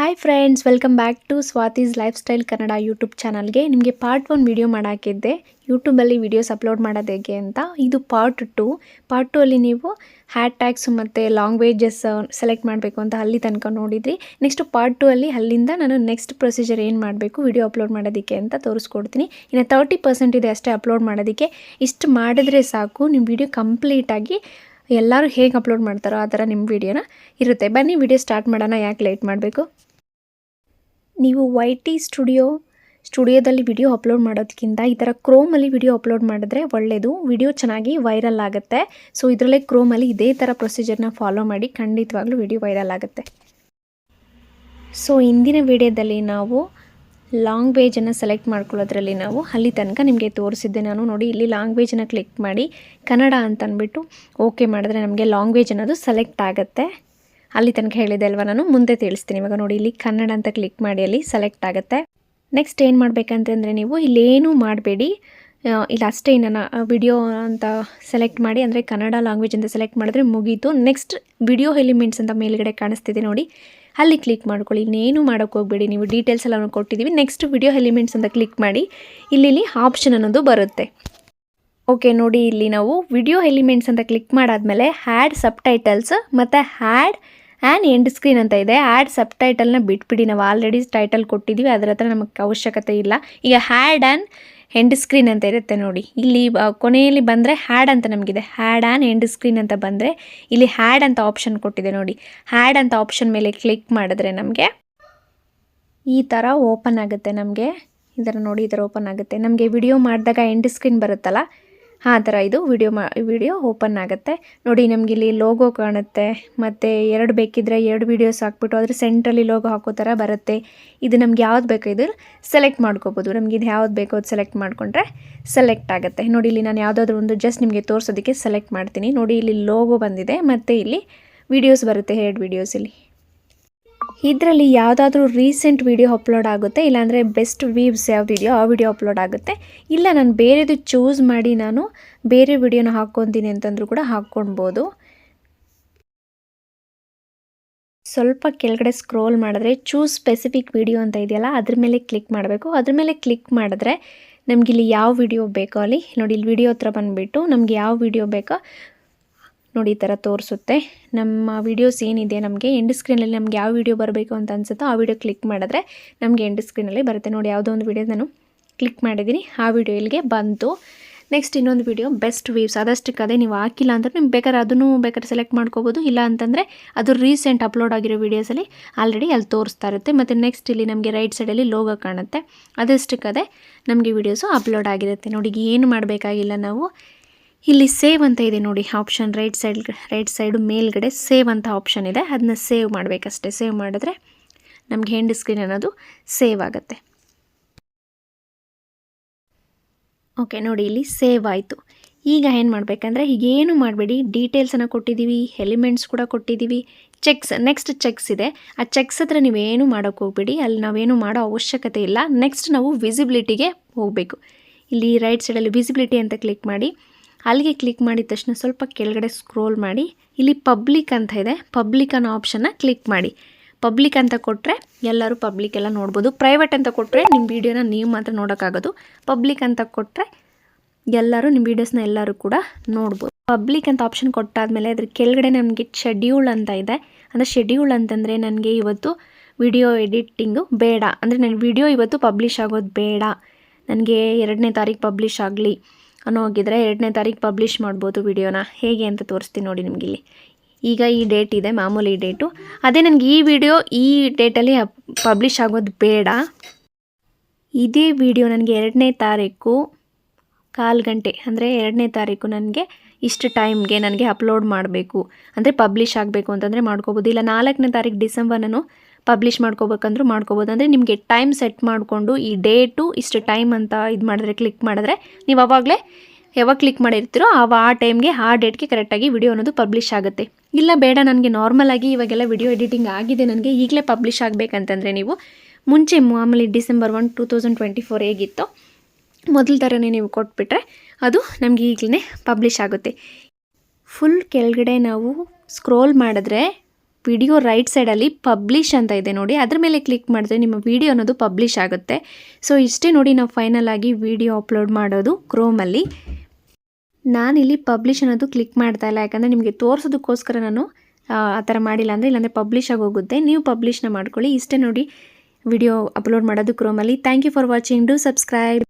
Hi friends welcome back to Swati's lifestyle Kannada YouTube ಚಾನಲ್ಗೆ ನಿಮಗೆ part one video ಮಾಡಾಕಿದ್ದೆ. ಯೂಟ್ಯೂಬಲ್ಲಿ videos upload ಮಾಡೋದು ಹೇಗೆ ಅಂತ. ಇದು ಪಾರ್ಟ್ ಟು ಪಾರ್ಟ್ ಟು ಅಲ್ಲಿ ನೀವು ಹ್ಯಾಟ್ ಟ್ಯಾಗ್ಸ್ ಮತ್ತು ಲಾಂಗ್ವೇಜಸ್ ಸೆಲೆಕ್ಟ್ ಮಾಡಬೇಕು ಅಂತ ಅಲ್ಲಿ ತನಕ ನೋಡಿದ್ರಿ. ನೆಕ್ಸ್ಟ್ ಪಾರ್ಟ್ ಟು ಅಲ್ಲಿ ಅಲ್ಲಿಂದ ನಾನು ನೆಕ್ಸ್ಟ್ ಪ್ರೊಸೀಜರ್ ಏನು ಮಾಡಬೇಕು ವಿಡಿಯೋ ಅಪ್ಲೋಡ್ ಮಾಡೋದಕ್ಕೆ ಅಂತ ತೋರಿಸ್ಕೊಡ್ತೀನಿ. ಇನ್ನು ತರ್ಟಿ ಪರ್ಸೆಂಟ್ ಇದೆ ಅಷ್ಟೇ ಅಪ್ಲೋಡ್ ಮಾಡೋದಕ್ಕೆ. ಇಷ್ಟು ಮಾಡಿದ್ರೆ ಸಾಕು ನಿಮ್ಮ ವಿಡಿಯೋ ಕಂಪ್ಲೀಟಾಗಿ ಎಲ್ಲರೂ ಹೇಗೆ ಅಪ್ಲೋಡ್ ಮಾಡ್ತಾರೋ ಆ ಥರ ನಿಮ್ಮ ವಿಡಿಯೋನ ಇರುತ್ತೆ. ಬನ್ನಿ ವಿಡಿಯೋ ಸ್ಟಾರ್ಟ್ ಮಾಡೋಣ, ಯಾಕೆ ಲೇಟ್ ಮಾಡಬೇಕು? ನೀವು ವೈ ಟಿ ಸ್ಟುಡಿಯೋ ಸ್ಟುಡಿಯೋದಲ್ಲಿ ವಿಡಿಯೋ ಅಪ್ಲೋಡ್ ಮಾಡೋದಕ್ಕಿಂತ ಈ ಥರ ಕ್ರೋಮಲ್ಲಿ ವಿಡಿಯೋ ಅಪ್ಲೋಡ್ ಮಾಡಿದ್ರೆ ಒಳ್ಳೆಯದು ವಿಡಿಯೋ ಚೆನ್ನಾಗಿ ವೈರಲ್ ಆಗುತ್ತೆ. ಸೊ ಇದರಲ್ಲೇ ಕ್ರೋಮಲ್ಲಿ ಇದೇ ಥರ ಪ್ರೊಸೀಜರ್ನ ಫಾಲೋ ಮಾಡಿ ಖಂಡಿತವಾಗ್ಲೂ ವಿಡಿಯೋ ವೈರಲ್ ಆಗುತ್ತೆ. ಸೊ ಇಂದಿನ ವಿಡಿಯೋದಲ್ಲಿ ನಾವು ಲಾಂಗ್ವೇಜನ್ನು ಸೆಲೆಕ್ಟ್ ಮಾಡ್ಕೊಳ್ಳೋದ್ರಲ್ಲಿ ನಾವು ಅಲ್ಲಿ ತನಕ ನಿಮಗೆ ತೋರಿಸಿದ್ದೆ ನಾನು. ನೋಡಿ, ಇಲ್ಲಿ ಲಾಂಗ್ವೇಜನ್ನು ಕ್ಲಿಕ್ ಮಾಡಿ ಕನ್ನಡ ಅಂತ ಅಂದ್ಬಿಟ್ಟು ಓಕೆ ಮಾಡಿದ್ರೆ ನಮಗೆ ಲಾಂಗ್ವೇಜ್ ಅನ್ನೋದು ಸೆಲೆಕ್ಟ್ ಆಗುತ್ತೆ. ಅಲ್ಲಿ ತನಕ ಹೇಳಿದೆ ಅಲ್ವಾ ನಾನು? ಮುಂದೆ ತಿಳಿಸ್ತೀನಿ. ಇವಾಗ ನೋಡಿ, ಇಲ್ಲಿ ಕನ್ನಡ ಅಂತ ಕ್ಲಿಕ್ ಮಾಡಿ ಅಲ್ಲಿ ಸೆಲೆಕ್ಟ್ ಆಗುತ್ತೆ. ನೆಕ್ಸ್ಟ್ ಏನು ಮಾಡಬೇಕಂತಂದರೆ ನೀವು ಇಲ್ಲೇನೂ ಮಾಡಬೇಡಿ. ಇಲ್ಲ ಅಷ್ಟೇ ನಾನು ವಿಡಿಯೋ ಅಂತ ಸೆಲೆಕ್ಟ್ ಮಾಡಿ, ಅಂದರೆ ಕನ್ನಡ ಲ್ಯಾಂಗ್ವೇಜ್ ಅಂತ ಸೆಲೆಕ್ಟ್ ಮಾಡಿದ್ರೆ ಮುಗೀತು. ನೆಕ್ಸ್ಟ್ ವಿಡಿಯೋ ಎಲಿಮೆಂಟ್ಸ್ ಅಂತ ಮೇಲ್ಗಡೆ ಕಾಣಿಸ್ತಿದೆ ನೋಡಿ. ಅಲ್ಲಿ ಕ್ಲಿಕ್ ಮಾಡ್ಕೊಳ್ಳಿ. ಇನ್ನೇನು ಮಾಡೋಕ್ಕೆ ಹೋಗಬೇಡಿ. ನೀವು ಡೀಟೇಲ್ಸ್ ಎಲ್ಲ ಕೊಟ್ಟಿದ್ದೀವಿ. ನೆಕ್ಸ್ಟ್ ವಿಡಿಯೋ ಎಲಿಮೆಂಟ್ಸ್ ಅಂತ ಕ್ಲಿಕ್ ಮಾಡಿ, ಇಲ್ಲಿ ಆಪ್ಷನ್ ಅನ್ನೋದು ಬರುತ್ತೆ. ಓಕೆ ನೋಡಿ, ಇಲ್ಲಿ ನಾವು ವಿಡಿಯೋ ಎಲಿಮೆಂಟ್ಸ್ ಅಂತ ಕ್ಲಿಕ್ ಮಾಡಾದಮೇಲೆ ಹ್ಯಾಡ್ ಸಬ್ ಟೈಟಲ್ಸ್ ಮತ್ತು ಹ್ಯಾಡ್ ಆ್ಯನ್ ಎಂಡ್ ಸ್ಕ್ರೀನ್ ಅಂತ ಇದೆ. ಆ್ಯಡ್ ಸಬ್ ಟೈಟಲ್ನ ಬಿಟ್ಬಿಡಿ. ನಾವು ಆಲ್ರೆಡಿ ಟೈಟಲ್ ಕೊಟ್ಟಿದ್ದೀವಿ ಅದರ ಹತ್ರ ನಮಗೆ ಅವಶ್ಯಕತೆ ಇಲ್ಲ. ಈಗ ಹ್ಯಾಡ್ ಆ್ಯಂಡ್ ಎಂಡ್ ಸ್ಕ್ರೀನ್ ಅಂತ ಇರುತ್ತೆ ನೋಡಿ. ಇಲ್ಲಿ ಕೊನೆಯಲ್ಲಿ ಬಂದರೆ ಹ್ಯಾಡ್ ಅಂತ ನಮಗಿದೆ. ಹ್ಯಾಡ್ ಆ್ಯಂಡ್ ಎಂಡ್ ಸ್ಕ್ರೀನ್ ಅಂತ ಬಂದರೆ ಇಲ್ಲಿ ಹ್ಯಾಡ್ ಅಂತ ಆಪ್ಷನ್ ಕೊಟ್ಟಿದೆ ನೋಡಿ. ಹ್ಯಾಡ್ ಅಂತ ಆಪ್ಷನ್ ಮೇಲೆ ಕ್ಲಿಕ್ ಮಾಡಿದ್ರೆ ನಮಗೆ ಈ ಥರ ಓಪನ್ ಆಗುತ್ತೆ ನಮಗೆ. ಈ ಥರ ನೋಡಿ, ಈ ಥರ ಓಪನ್ ಆಗುತ್ತೆ. ನಮಗೆ ವಿಡಿಯೋ ಮಾಡಿದಾಗ ಎಂಡ್ ಸ್ಕ್ರೀನ್ ಬರುತ್ತಲ್ಲ? ಆ ಥರ ಇದು ವಿಡಿಯೋ ಮಾ, ವಿಡಿಯೋ ಓಪನ್ ಆಗುತ್ತೆ. ನೋಡಿ ನಮಗೆ ಇಲ್ಲಿ ಲೋಗೋ ಕಾಣುತ್ತೆ. ಮತ್ತು ಎರಡು ಬೇಕಿದ್ರೆ ಎರಡು ವೀಡಿಯೋಸ್ ಹಾಕ್ಬಿಟ್ಟು ಅದ್ರ ಸೆಂಟ್ರಲ್ಲಿ ಲೋಗೋ ಹಾಕೋ ಥರ ಬರುತ್ತೆ. ಇದು ನಮ್ಗೆ ಯಾವ್ದು ಬೇಕೋ ಇದು ಸೆಲೆಕ್ಟ್ ಮಾಡ್ಕೋಬೋದು. ನಮ್ಗೆ ಇದು ಯಾವ್ದು ಬೇಕೋ ಅದು ಸೆಲೆಕ್ಟ್ ಮಾಡಿಕೊಂಡ್ರೆ ಸೆಲೆಕ್ಟ್ ಆಗುತ್ತೆ. ನೋಡಿ, ಇಲ್ಲಿ ನಾನು ಯಾವುದಾದ್ರೂ ಒಂದು ಜಸ್ಟ್ ನಿಮಗೆ ತೋರಿಸೋದಕ್ಕೆ ಸೆಲೆಕ್ಟ್ ಮಾಡ್ತೀನಿ. ನೋಡಿ, ಇಲ್ಲಿ ಲೋಗೋ ಬಂದಿದೆ. ಮತ್ತು ಇಲ್ಲಿ ವಿಡಿಯೋಸ್ ಬರುತ್ತೆ, ಎರಡು ವಿಡಿಯೋಸ್ ಇಲ್ಲಿ. ಇದರಲ್ಲಿ ಯಾವುದಾದ್ರೂ ರೀಸೆಂಟ್ ವೀಡಿಯೋ ಅಪ್ಲೋಡ್ ಆಗುತ್ತೆ, ಇಲ್ಲಾಂದರೆ ಬೆಸ್ಟ್ ವೀವ್ಸ್ ಯಾವುದಿದೆಯೋ ಆ ವಿಡಿಯೋ ಅಪ್ಲೋಡ್ ಆಗುತ್ತೆ. ಇಲ್ಲ, ನಾನು ಬೇರೆದು ಚೂಸ್ ಮಾಡಿ ನಾನು ಬೇರೆ ವಿಡಿಯೋನ ಹಾಕ್ಕೊತೀನಿ ಅಂತಂದರೂ ಕೂಡ ಹಾಕ್ಕೊಳ್ಬೋದು ಸ್ವಲ್ಪ ಕೆಳಗಡೆ ಸ್ಕ್ರೋಲ್ ಮಾಡಿದ್ರೆ ಚೂಸ್ ಸ್ಪೆಸಿಫಿಕ್ ವಿಡಿಯೋ ಅಂತ ಇದೆಯಲ್ಲ, ಅದ್ರ ಮೇಲೆ ಕ್ಲಿಕ್ ಮಾಡಬೇಕು. ಅದ್ರ ಮೇಲೆ ಕ್ಲಿಕ್ ಮಾಡಿದ್ರೆ ನಮಗಿಲ್ಲಿ ಯಾವ ವಿಡಿಯೋ ಬೇಕೋ ಅಲ್ಲಿ, ನೋಡಿ, ಇಲ್ಲಿ ವಿಡಿಯೋ ಹತ್ರ ಬಂದುಬಿಟ್ಟು ನಮಗೆ ಯಾವ ವಿಡಿಯೋ ಬೇಕೋ ನೋಡಿ ಈ ಥರ ತೋರಿಸುತ್ತೆ. ನಮ್ಮ ವೀಡಿಯೋಸ್ ಏನಿದೆ ನಮಗೆ ಎಂಡ್ ಸ್ಕ್ರೀನಲ್ಲಿ ನಮ್ಗೆ ಯಾವ ವೀಡಿಯೋ ಬರಬೇಕು ಅಂತ ಅನ್ಸುತ್ತೋ ಆ ವಿಡಿಯೋ ಕ್ಲಿಕ್ ಮಾಡಿದ್ರೆ ನಮಗೆ ಎಂಡ್ ಸ್ಕ್ರೀನಲ್ಲಿ ಬರುತ್ತೆ. ನೋಡಿ ಯಾವುದೋ ಒಂದು ವೀಡಿಯೋ ನಾನು ಕ್ಲಿಕ್ ಮಾಡಿದ್ದೀನಿ. ಆ ವಿಡಿಯೋ ಇಲ್ಲಿಗೆ ಬಂತು. ನೆಕ್ಸ್ಟ್ ಇನ್ನೊಂದು ವಿಡಿಯೋ ಬೆಸ್ಟ್ ವೀವ್ಸ್ ಅದಷ್ಟಕ್ಕೆ ಅದೇ ನೀವು ಹಾಕಿಲ್ಲ ಅಂದರೆ ನಿಮ್ಗೆ ಬೇಕಾದ್ರೆ ಅದನ್ನು ಬೇಕಾದ್ರೆ ಸೆಲೆಕ್ಟ್ ಮಾಡ್ಕೋಬೋದು. ಇಲ್ಲ ಅಂತಂದರೆ ಅದು ರೀಸೆಂಟ್ ಅಪ್ಲೋಡ್ ಆಗಿರೋ ವೀಡಿಯೋಸಲ್ಲಿ ಆಲ್ರೆಡಿ ಅಲ್ಲಿ ತೋರಿಸ್ತಾ ಇರುತ್ತೆ. ಮತ್ತು ನೆಕ್ಸ್ಟ್ ಇಲ್ಲಿ ನಮಗೆ ರೈಟ್ ಸೈಡಲ್ಲಿ ಲೋಗೋ ಕಾಣುತ್ತೆ. ಅದಷ್ಟಕ್ಕದೇ ನಮಗೆ ವೀಡಿಯೋಸು ಅಪ್ಲೋಡ್ ಆಗಿರುತ್ತೆ. ನೋಡಿ ಏನು ಮಾಡಬೇಕಾಗಿಲ್ಲ ನಾವು. ಇಲ್ಲಿ ಸೇವ್ ಅಂತ ಇದೆ ನೋಡಿ option right side right side ಮೇಲ್ಗಡೆ ಸೇವ್ ಅಂತ ಆಪ್ಷನ್ ಇದೆ. ಅದನ್ನ ಸೇವ್ ಮಾಡಬೇಕಷ್ಟೇ. ಸೇವ್ ಮಾಡಿದ್ರೆ ನಮಗೆ ಹೆಂಡ್ ಸ್ಕ್ರೀನ್ ಅನ್ನೋದು ಸೇವ್ ಆಗುತ್ತೆ. ಓಕೆ ನೋಡಿ ಇಲ್ಲಿ ಸೇವ್ ಆಯಿತು. ಈಗ ಏನು ಮಾಡಬೇಕಂದ್ರೆ, ಈಗೇನು ಮಾಡಬೇಡಿ ಡೀಟೇಲ್ಸನ್ನು ಕೊಟ್ಟಿದ್ದೀವಿ ಎಲಿಮೆಂಟ್ಸ್ ಕೂಡ ಕೊಟ್ಟಿದ್ದೀವಿ ಚೆಕ್ಸ್ ನೆಕ್ಸ್ಟ್ ಚೆಕ್ಸ್ ಇದೆ. ಆ ಚೆಕ್ಸ್ ಹತ್ರ ನೀವೇನು ಮಾಡೋಕ್ಕೆ ಹೋಗ್ಬೇಡಿ, ಅಲ್ಲಿ ನಾವೇನು ಮಾಡೋ ಅವಶ್ಯಕತೆ ಇಲ್ಲ. ನೆಕ್ಸ್ಟ್ ನಾವು ವಿಸಿಬಿಲಿಟಿಗೆ ಹೋಗಬೇಕು. ಇಲ್ಲಿ ರೈಟ್ ಸೈಡಲ್ಲಿ ವಿಸಿಬಿಲಿಟಿ ಅಂತ ಕ್ಲಿಕ್ ಮಾಡಿ ಅಲ್ಲಿಗೆ ಕ್ಲಿಕ್ ಮಾಡಿದ ತಕ್ಷಣ ಸ್ವಲ್ಪ ಕೆಳಗಡೆ ಸ್ಕ್ರೋಲ್ ಮಾಡಿ. ಇಲ್ಲಿ ಪಬ್ಲಿಕ್ ಅಂತ ಇದೆ. ಪಬ್ಲಿಕ್ ಅನ್ನೋ ಆಪ್ಷನ್ನ ಕ್ಲಿಕ್ ಮಾಡಿ. ಪಬ್ಲಿಕ್ ಅಂತ ಕೊಟ್ಟರೆ ಎಲ್ಲರೂ ಪಬ್ಲಿಕ್ ಎಲ್ಲ ನೋಡ್ಬೋದು. ಪ್ರೈವೇಟ್ ಅಂತ ಕೊಟ್ಟರೆ ನಿಮ್ಮ ವೀಡಿಯೋನ ನೀವು ಮಾತ್ರ ನೋಡೋಕ್ಕಾಗೋದು. ಪಬ್ಲಿಕ್ ಅಂತ ಕೊಟ್ಟರೆ ಎಲ್ಲರೂ ನಿಮ್ಮ ವೀಡಿಯೋಸ್ನ ಎಲ್ಲರೂ ಕೂಡ ನೋಡ್ಬೋದು. ಪಬ್ಲಿಕ್ ಅಂತ ಆಪ್ಷನ್ ಕೊಟ್ಟಾದಮೇಲೆ ಅದ್ರ ಕೆಳಗಡೆ ನಮಗೆ ಶೆಡ್ಯೂಲ್ ಅಂತ ಇದೆ. ಅಂದರೆ ಶೆಡ್ಯೂಲ್ ಅಂತಂದರೆ ನನಗೆ ಇವತ್ತು ವಿಡಿಯೋ ಎಡಿಟಿಂಗು ಬೇಡ. ಅಂದರೆ ನನ್ನ ವಿಡಿಯೋ ಇವತ್ತು ಪಬ್ಲಿಷ್ ಆಗೋದು ಬೇಡ. ನನಗೆ ಎರಡನೇ ತಾರೀಕು ಪಬ್ಲಿಷ್ ಆಗಲಿ. ಅನ್ನೋ ಹೋಗಿದ್ರೆ ಎರಡನೇ ತಾರೀಕು ಪಬ್ಲಿಷ್ ಮಾಡ್ಬೋದು ವಿಡಿಯೋನ ಹೇಗೆ ಅಂತ ತೋರಿಸ್ತೀನಿ ನೋಡಿ ನಿಮಗೆ ಇಲ್ಲಿ ಈಗ ಈ ಡೇಟ್ ಇದೆ, ಮಾಮೂಲಿ ಡೇಟು ಅದೇ ನನಗೆ ಈ ವಿಡಿಯೋ ಈ ಡೇಟಲ್ಲಿ ಪಬ್ಲಿಷ್ ಆಗೋದು ಬೇಡ. ಇದೇ ವಿಡಿಯೋ ನನಗೆ ಎರಡನೇ ತಾರೀಕು ಕಾಲು ಗಂಟೆ, ಅಂದರೆ ಎರಡನೇ ತಾರೀಕು ನನಗೆ ಇಷ್ಟು ಟೈಮ್ಗೆ ನನಗೆ ಅಪ್ಲೋಡ್ ಮಾಡಬೇಕು. ಅಂದರೆ ಪಬ್ಲಿಷ್ ಆಗಬೇಕು ಅಂತಂದರೆ ಮಾಡ್ಕೋಬೋದು. ಇಲ್ಲ ನಾಲ್ಕನೇ ತಾರೀಕು ಡಿಸೆಂಬರ್ ನಾನು ಪಬ್ಲಿಷ್ ಮಾಡ್ಕೋಬೇಕಂದ್ರೂ ಮಾಡ್ಕೋಬೋದು. ಅಂದರೆ ನಿಮಗೆ ಟೈಮ್ ಸೆಟ್ ಮಾಡಿಕೊಂಡು ಈ ಡೇಟು ಇಷ್ಟು ಟೈಮ್ ಅಂತ ಇದು ಮಾಡಿದ್ರೆ ಕ್ಲಿಕ್ ಮಾಡಿದ್ರೆ ನೀವು ಅವಾಗಲೇ ಯಾವಾಗ ಕ್ಲಿಕ್ ಮಾಡಿರ್ತೀರೋ ಆವ ಆ ಟೈಮ್ಗೆ ಆ ಡೇಟ್ಗೆ ಕರೆಕ್ಟಾಗಿ ವಿಡಿಯೋ ಅನ್ನೋದು ಪಬ್ಲಿಷ್ ಆಗುತ್ತೆ. ಇಲ್ಲ ಬೇಡ, ನನಗೆ ನಾರ್ಮಲಾಗಿ ಇವಾಗೆಲ್ಲ ವಿಡಿಯೋ ಎಡಿಟಿಂಗ್ ಆಗಿದೆ, ನನಗೆ ಈಗಲೇ ಪಬ್ಲಿಷ್ ಆಗಬೇಕಂತಂದರೆ ನೀವು ಮುಂಚೆ ಮಾಮೂಲಿ December one two thousand twenty four ಹೇಗಿತ್ತು ಮೊದಲ ಥರನೇ ನೀವು ಕೊಟ್ಬಿಟ್ರೆ ಅದು ನಮಗೆ ಈಗಲೇ ಪಬ್ಲಿಷ್ ಆಗುತ್ತೆ. ಫುಲ್ ಕೆಳಗಡೆ ನಾವು ಸ್ಕ್ರೋಲ್ ಮಾಡಿದ್ರೆ ವಿಡಿಯೋ ರೈಟ್ ಸೈಡಲ್ಲಿ ಪಬ್ಲಿಷ್ ಅಂತ ಇದೆ ನೋಡಿ. ಅದ್ರ ಮೇಲೆ ಕ್ಲಿಕ್ ಮಾಡಿದ್ರೆ ನಿಮ್ಮ ವಿಡಿಯೋ ಅನ್ನೋದು ಪಬ್ಲಿಷ್ ಆಗುತ್ತೆ. ಸೊ, ಇಷ್ಟೇ ನೋಡಿ ನಾವು ಫೈನಲ್ ಆಗಿ ವಿಡಿಯೋ ಅಪ್ಲೋಡ್ ಮಾಡೋದು ಕ್ರೋಮಲ್ಲಿ ನಾನಿಲ್ಲಿ ಪಬ್ಲಿಷ್ ಅನ್ನೋದು ಕ್ಲಿಕ್ ಮಾಡ್ತಾ ಇಲ್ಲ. ಯಾಕಂದರೆ ನಿಮಗೆ ತೋರಿಸೋದಕ್ಕೋಸ್ಕರ ನಾನು, ಆ ಥರ ಮಾಡಿಲ್ಲ ಅಂದರೆ ಇಲ್ಲಾಂದರೆ ಪಬ್ಲಿಷ್ ಆಗೋಗುತ್ತೆ ನೀವು ಪಬ್ಲಿಷ್ನ ಮಾಡ್ಕೊಳ್ಳಿ. ಇಷ್ಟೇ ನೋಡಿ ವಿಡಿಯೋ ಅಪ್ಲೋಡ್ ಮಾಡೋದು ಕ್ರೋಮಲ್ಲಿ thank you for watching do subscribe